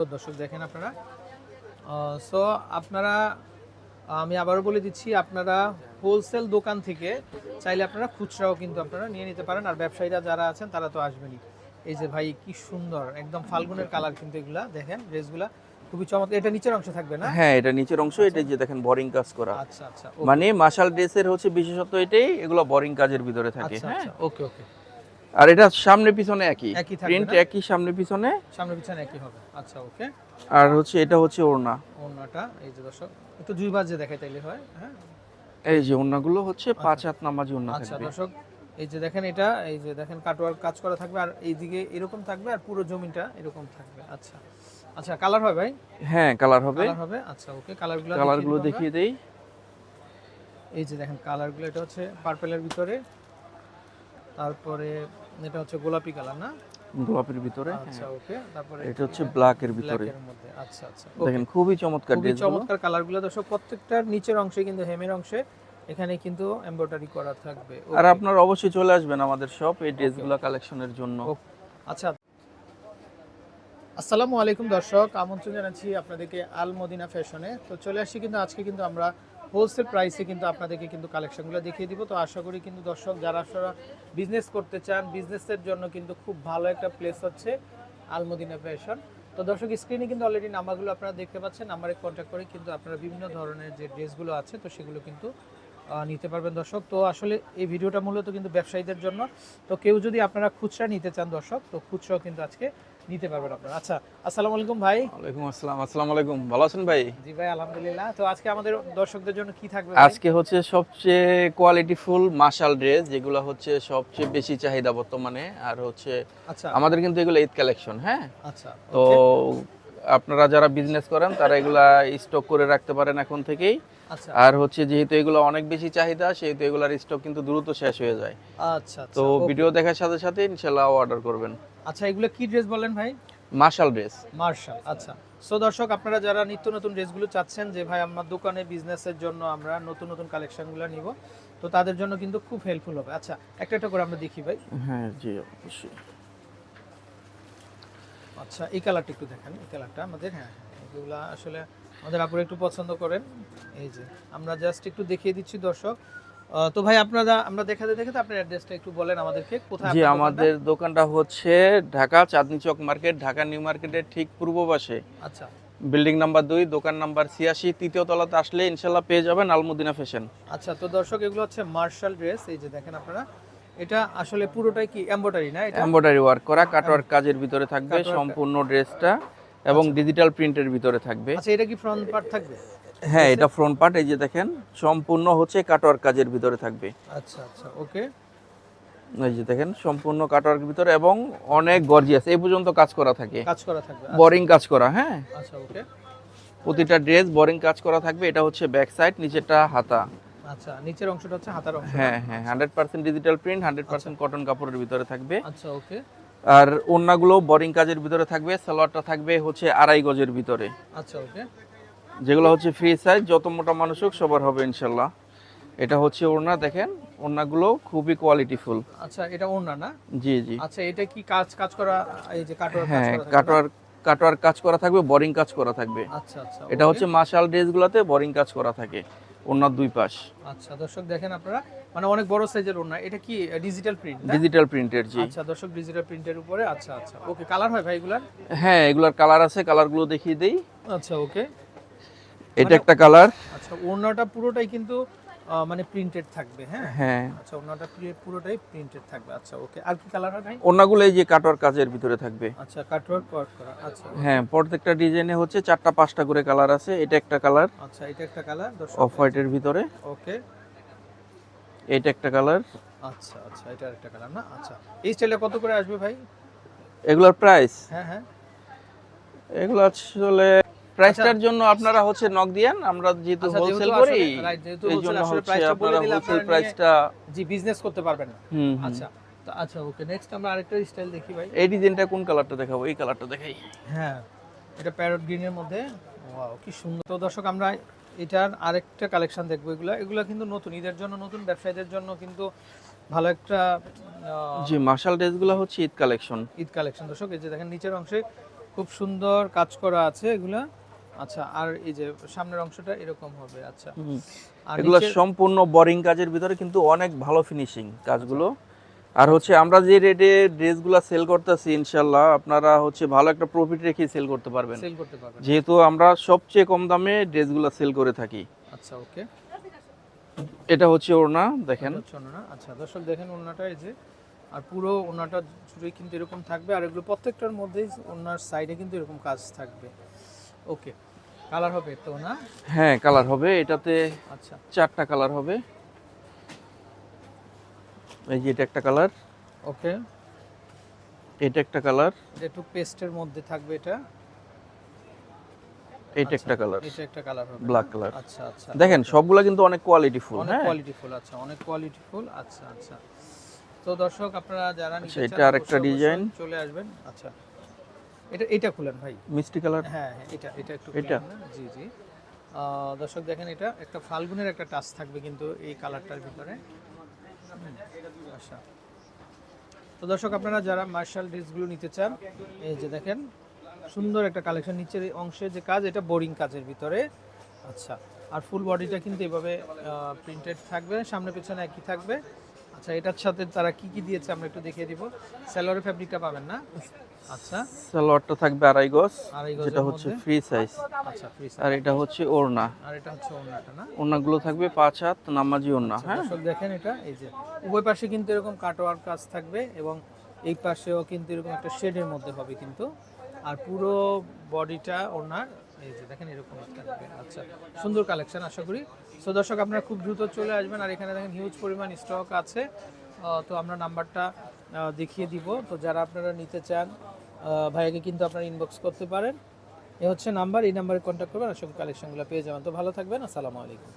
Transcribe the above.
তো দর্শক দেখেন আপনারা। সো আপনারা আমি আবারও বলে দিচ্ছি আপনারা হোলসেল দোকান থেকে চাইলে আপনারা খুচরাও কিন্তু আপনারা নিয়ে নিতে পারেন। আর ব্যবসায়ীরা যারা আছেন তারা তো আসবেনই। এই যে ভাই কি সুন্দর একদম ফাল্গুনের কালার কিন্তু এগুলা দেখেন ড্রেসগুলা খুবই চমৎকার। এটা নিচের অংশ থাকবে না? হ্যাঁ এটা নিচের অংশ এটা যে দেখেন বোরিং কাজ করা। আচ্ছা আচ্ছা মানে মাশাল ড্রেসের হচ্ছে বিশেষত এটাই এগুলো বোরিং কাজের ভিতরে থাকে। আচ্ছা হ্যাঁ? আচ্ছা ওকে ওকে। আর এটা সামনে পিছনে একই। প্রিন্ট একই সামনে পিছনে? সামনে পিছনে একই হবে। আচ্ছা ওকে। আর হচ্ছে এটা হচ্ছে ওড়না। ওড়নাটা এই যে দর্শক একটু দুই বাজে দেখাই তাইলে হয় হ্যাঁ? এই যে ওড়নাগুলো হচ্ছে পাঁচ হাত নামাজি ওড়না আচ্ছা দর্শক এই যে দেখেন এটা এই যে দেখেন কাটোয়ার কাজ করা থাকবে আর এইদিকে এরকম থাকবে আর পুরো জমিটা এরকম থাকবে। আচ্ছা আচ্ছা কালার হয় ভাই? হ্যাঁ কালার হবে। কালার হবে? আচ্ছা ওকে কালারগুলো কালারগুলো দেখিয়ে দেই। এই যে দেখেন কালারগুলো এটা হচ্ছে পার্পেলের ভিতরে। তারপরে এটা হচ্ছে গোলাপি কালার না? গোলাপের ভিতরে আচ্ছা ওকে। তারপরে এটা হচ্ছে ব্ল্যাকের ভিতরে। ব্ল্যাকের মধ্যে। আচ্ছা আচ্ছা দেখেন খুবই চমৎকার খুবই চমৎকার কালারগুলো। দর্শক প্রত্যেকটার নিচের অংশে কিন্তু হেমের অংশে এখানে কিন্তু এমব্রয়ডারি করা থাকবে। আর. আপনারা অবশ্যই চলে আসবেন আমাদের শপ এই ড্রেসগুলো কালেকশনের জন্য। আচ্ছা। আসসালামু আলাইকুম দর্শক আমন্ত্রণ জানাচ্ছি আপনাদেরকে আল মদিনা ফ্যাশনে। তো চলে আসছি কিন্তু আজকে কিন্তু আমরা হোলসেল প্রাইসে কিন্তু আপনাদেরকে কিন্তু কালেকশনগুলো দেখিয়ে দিব। তো আশা করি কিন্তু দর্শক, যারা আপনারা বিজনেস করতে চান বিজনেসের জন্য কিন্তু খুব ভালো একটা প্লেস হচ্ছে আল মদিনা ফ্যাশন তো দর্শক স্ক্রিনে কিন্তু অলরেডি নাম্বারগুলো আপনারা দেখতে পাচ্ছেন, নাম্বারে কন্ট্যাক্ট করে কিন্তু আপনারা বিভিন্ন ধরনের যে ড্রেসগুলো আছে, তো সেগুলো কিন্তু নিতে পারবেন দর্শক। তো আসলে এই ভিডিওটা মূলত কিন্তু ব্যবসায়ীদের জন্য। তো কেউ যদি আপনারা খুচরা নিতে চান দর্শক, তো খুচরাও কিন্তু আজকে নিতে পারবেন আপনারা। আচ্ছা আসসালামু আলাইকুম ভাই। ওয়ালাইকুম আসসালাম আসসালামু আলাইকুম। ভালো আছেন ভাই? জি ভাই আলহামদুলিল্লাহ। তো আজকে আমাদের দর্শকদের জন্য কি থাকবে আজকে হচ্ছে সবচেয়ে কোয়ালিটিফুল মাশাল ড্রেস যেগুলো হচ্ছে সবচেয়ে বেশি চাহিদা বর্তমানে আর হচ্ছে আচ্ছা। আমাদের কিন্তু এগুলো ঈদ কালেকশন হ্যাঁ? আচ্ছা তো আপনারা যারা বিজনেস করেন তারা এগুলা স্টক করে রাখতে পারেন এখন থেকেই। আচ্ছা। আর হচ্ছে যেহেতু এগুলো অনেক বেশি চাহিদা সেহেতু এগুলার স্টক কিন্তু দ্রুত শেষ হয়ে যায়। আচ্ছা তো আচ্ছা ভিডিও দেখার সাথে সাথে ইনশাল্লাহ অর্ডার করবেন। আচ্ছা এগুলো কি ড্রেস বলেন ভাই? মার্শাল ড্রেস মার্শাল আচ্ছা। সো দর্শক আপনারা যারা নিত্য নতুন ড্রেসগুলো চাচ্ছেন যে ভাই আমার দোকানে বিজনেসের জন্য আমরা নতুন নতুন কালেকশনগুলো নিব তো তাদের জন্য কিন্তু খুব হেল্পফুল হবে। আচ্ছা একটা একটা করে আমরা দেখি ভাই। হ্যাঁ জি অবশ্যই। আচ্ছা এই কালারটা একটু দেখেন এই কালারটা আমাদের হ্যাঁ এগুলো আসলে আমাদের আপুরা একটু পছন্দ করেন। এই যে আমরা জাস্ট একটু দেখিয়ে দিচ্ছি দর্শক। তো ভাই আপনারা আমরা দেখাতে দেখাতে আপনার অ্যাড্রেসটা একটু বলেন আমাদেরকে। কোথায় জি? আমাদের দোকানটা হচ্ছে ঢাকা চাঁদনি চক মার্কেট ঢাকা নিউ মার্কেটের ঠিক পূর্ব পাশে। আচ্ছা। বিল্ডিং নাম্বার দুই দোকান নাম্বার ছিয়াশি তৃতীয় তলাতে আসলে ইনশাল্লাহ পেয়ে যাবেন আলমুদিনা ফ্যাশন। আচ্ছা তো দর্শক এগুলো হচ্ছে মার্শাল ড্রেস এই যে দেখেন আপনারা। এটা আসলে পুরোটাই কি এমব্রয়ডারি না এটা? এমব্রয়ডারি ওয়ার্ক করা কাটওয়ার্ক কাজের ভিতরে থাকবে সম্পূর্ণ ড্রেসটা এবং ডিজিটাল প্রিন্টের ভিতরে থাকবে। আচ্ছা এটা কি ফ্রন্ট পার্ট থাকবে? হ্যাঁ এটা ফ্রন্ট পার্ট এই যে দেখেন সম্পূর্ণ হচ্ছে কাটওয়ার্ক কাজের ভিতরে থাকবে। আচ্ছা আচ্ছা ওকে। এই যে দেখেন সম্পূর্ণ কাটওয়ার্ক ভিতরে এবং অনেক গর্জিয়াস এই পর্যন্ত কাজ করা থাকে। কাজ করা থাকবে বোরিং কাজ করা হ্যাঁ? আচ্ছা ওকে। প্রতিটা ড্রেস বোরিং কাজ করা থাকবে এটা হচ্ছে ব্যাক সাইড নিচেটা হাতা। আচ্ছা নিচের অংশটা হচ্ছে হাতার অংশ। হ্যাঁ হ্যাঁ hundred percent digital print hundred percent cotton কাপড়ের ভিতরে থাকবে। আচ্ছা ওকে। আর ওড়নাগুলো বোরিং কাজের ভিতরে থাকবে সালোয়ারটা থাকবে হচ্ছে আড়াই গজের ভিতরে। আচ্ছা ওকে। যেগুলো হচ্ছে ফ্রি সাইজ যত মোটা মানুষ হোক সবার হবে ইনশাল্লাহ। এটা হচ্ছে ওড়না দেখেন ওড়নাগুলো খুবই কোয়ালিটিফুল আচ্ছা এটা ওড়না না? জি জি। আচ্ছা এটা কি কাজ কাজ করা এই যে কাটোয়ার কাজ হ্যাঁ কাটোয়ার কাটোয়ার কাজ করা থাকবে বোরিং কাজ করা থাকবে। আচ্ছা আচ্ছা এটা হচ্ছে মাশাল ড্রেসগুলোতে বোরিং কাজ করা থাকে ওড়নার দুই পাশ। আচ্ছা দর্শক দেখেন আপনারা মানে অনেক বড় সাইজের ওড়না। এটা কি ডিজিটাল প্রিন্ট ডিজিটাল প্রিন্টের জি। আচ্ছা দর্শক ডিজিটাল প্রিন্টের উপরে আচ্ছা আচ্ছা ওকে কালার হয় ভাই এগুলার? হ্যাঁ এগুলার কালার আছে কালারগুলো দেখিয়ে দেই। আচ্ছা ওকে এটা একটা কালার আচ্ছা ওড়নাটা পুরোটাই কিন্তু মানে প্রিন্টেড থাকবে হ্যাঁ? হ্যাঁ। আচ্ছা ওড়নাটা পুরো- পুরোটাই প্রিন্টেড থাকবে আচ্ছা ওকে আর কি কালার ভাই? ওড়নাগুলো এই যে কাটোয়ার কাজের ভিতরে থাকবে। আচ্ছা কাটওয়ার্ক ওয়ার্ক করা আচ্ছা হ্যাঁ প্রত্যেকটা ডিজাইনে হচ্ছে চারটা পাঁচটা করে কালার আছে এটা একটা কালার আচ্ছা এটা একটা কালার দর্শক অফ হোয়াইটের ভিতরে। ওকে এটা একটা কালার আচ্ছা আচ্ছা এটা একটা কালার না? আচ্ছা এই স্টাইলে কত করে আসবে ভাই? এগুলোর প্রাইস হ্যাঁ হ্যাঁ। এগুলো আসলে প্রাইসটার জন্য আপনারা হচ্ছে নক দিয়েন আমরা যেহেতু আচ্ছা, হোলসেল করি এই জন্য আসলে হচ্ছে বলে আপনারা দিলে হোলসেল প্রাইসটা জি বিজনেস করতে পারবেন। আচ্ছা তো আচ্ছা ওকে নেক্সট আমরা আরেকটা স্টাইল দেখি ভাই। এই ডিজাইনটা কোন কালারটা দেখাবো? এই কালারটা দেখাই। হ্যাঁ এটা প্যারট গ্রিনের মধ্যে। ওয়াও কি সুন্দর। তো দর্শক আমরা এটার আরেকটা কালেকশন দেখব। এগুলো এগুলো কিন্তু নতুন ঈদের জন্য নতুন ব্যবসায়ীদের জন্য কিন্তু ভালো একটা জি মার্শাল ড্রেসগুলো হচ্ছে ঈদ কালেকশন ঈদ কালেকশন দর্শক এই যে দেখেন নিচের অংশে খুব সুন্দর কাজ করা আছে এগুলা। আচ্ছা আর এই যে সামনের অংশটা এরকম হবে আচ্ছা। এগুলো সম্পূর্ণ বোরিং কাজের ভিতরে কিন্তু অনেক ভালো ফিনিশিং কাজগুলো। আর হচ্ছে আমরা যে রেটে ড্রেসগুলো সেল করতেছি ইনশাল্লাহ আপনারা হচ্ছে ভালো একটা প্রফিট রেখে সেল করতে পারবেন। সেল করতে পারবেন। যেহেতু আমরা সবচেয়ে কম দামে ড্রেসগুলো সেল করে থাকি। আচ্ছা ওকে। এটা হচ্ছে ওড়না দেখেন। ওনারা আচ্ছা দর্শক দেখেন ওনাটা এই যে আর পুরো ওনাটা জুড়ে কিন্তু এরকম থাকবে আর এগুলো প্রত্যেকটার মধ্যেই ওনার সাইডে কিন্তু এরকম কাজ থাকবে। ওকে কালার হবে তো না? হ্যাঁ কালার হবে। এটাতে আচ্ছা। চারটা কালার হবে। এই যে এটা একটা কালার ওকে এটা একটা কালার এটা একটু পেস্টের মধ্যে থাকবে এটা। এটা একটা কালার এটা একটা কালার হবে। ব্ল্যাক কালার আচ্ছা আচ্ছা। দেখেন সবগুলা কিন্তু অনেক কোয়ালিটি ফুল অনেক কোয়ালিটি ফুল আচ্ছা অনেক কোয়ালিটি ফুল আচ্ছা আচ্ছা। তো দর্শক আপনারা যারা নিতে আচ্ছা, চান এটা আরেকটা ডিজাইন। চলে আসবেন। আচ্ছা। এটা এটা খুলেন ভাই। মিষ্টি কালার? হ্যাঁ হ্যাঁ এটা এটা একটু এটা? জি জি। দর্শক দেখেন এটা একটা ফাল্গুনের একটা টাচ থাকবে কিন্তু এই কালারটার ভিতরে। আচ্ছা। তো দর্শক আপনারা যারা মার্শাল ড্রেসগুলো নিতে চান এই যে দেখেন সুন্দর একটা কালেকশন নিচের অংশে যে কাজ এটা বোরিং কাজের ভিতরে। আচ্ছা আর ফুল বডিটা কিন্তু এভাবে প্রিন্টেড থাকবে সামনে পেছনে একই থাকবে। আচ্ছা এটার সাথে তারা কি কি দিয়েছে আমরা একটু দেখিয়ে দিব। স্যালোয়ারের ফ্যাব্রিকটা পাবেন না? আচ্ছা। সালোয়ারটা থাকবে আড়াই গজ আড়াই যেটা হচ্ছে ফ্রি সাইজ আচ্ছা ফ্রি সাইজ আর এটা হচ্ছে ওড়না। আর এটা হচ্ছে ওড়নাটা না? ওড়নাগুলো থাকবে পাঁচ হাত নামাজি ওড়না হ্যাঁ? দর্শক দেখেন এটা এই যে উভয় পাশে কিন্তু এরকম কাটওয়ার কাজ থাকবে এবং এই পাশেও কিন্তু এরকম একটা শেডের মধ্যে হবে কিন্তু। আর পুরো বডিটা ওনার এই যে দেখেন এরকম আচ্ছা সুন্দর কালেকশন আশা করি। সো দর্শক, আপনারা খুব দ্রুত চলে আসবেন। আর এখানে দেখেন হিউজ পরিমাণ স্টক আছে। তো আমরা নাম্বারটা দেখিয়ে দিব। তো যারা আপনারা নিতে চান ভাইয়াকে কিন্তু আপনারা ইনবক্স করতে পারেন। এ হচ্ছে নাম্বার এই নাম্বারে কন্ট্যাক্ট করবেন। আশা করি কালেকশনগুলো পেয়ে যাবেন। তো ভালো থাকবেন। আসসালামু আলাইকুম।